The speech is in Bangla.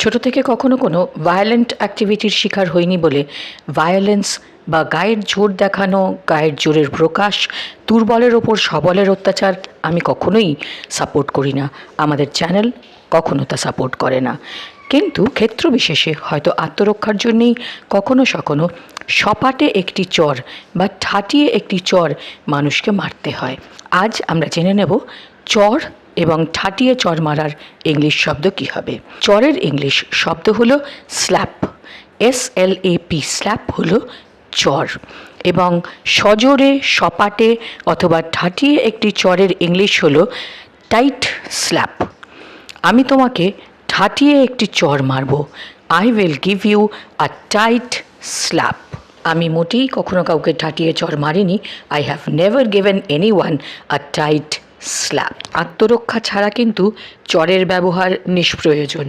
ছোট থেকে কখনো কোনো ভায়োলেন্ট অ্যাক্টিভিটির শিকার হইনি বলে ভায়োলেন্স বা গায়ের জোর দেখানো, গায়ের জোরের প্রকাশ, দুর্বলের ওপর সবলের অত্যাচার আমি কখনোই সাপোর্ট করি না। আমাদের চ্যানেল কখনো তা সাপোর্ট করে না। কিন্তু ক্ষেত্র বিশেষে হয়তো আত্মরক্ষার জন্যেই কখনো সখনো সপাটে একটি চর বা ঠাটিয়ে একটি চর মানুষকে মারতে হয়। আজ আমরা জেনে নেব চর এবং ঠাটিয়ে চর মারার ইংলিশ শব্দ কী হবে? চরের ইংলিশ শব্দ হলো slap. S L A P slap হলো চর। এবং সজোরে, সপাটে অথবা ঠাটিয়ে একটি চরের ইংলিশ হলো টাইট স্ল্যাপ। আমি তোমাকে ঠাটিয়ে একটি চর মারব। I will give you a tight slap আমি মোটেই কখনো কাউকে ঠাটিয়ে চর মারিনি। I have never given anyone a tight slap আত্মরক্ষা ছাড়া কিন্তু চরের ব্যবহার নিষ্প্রয়োজন।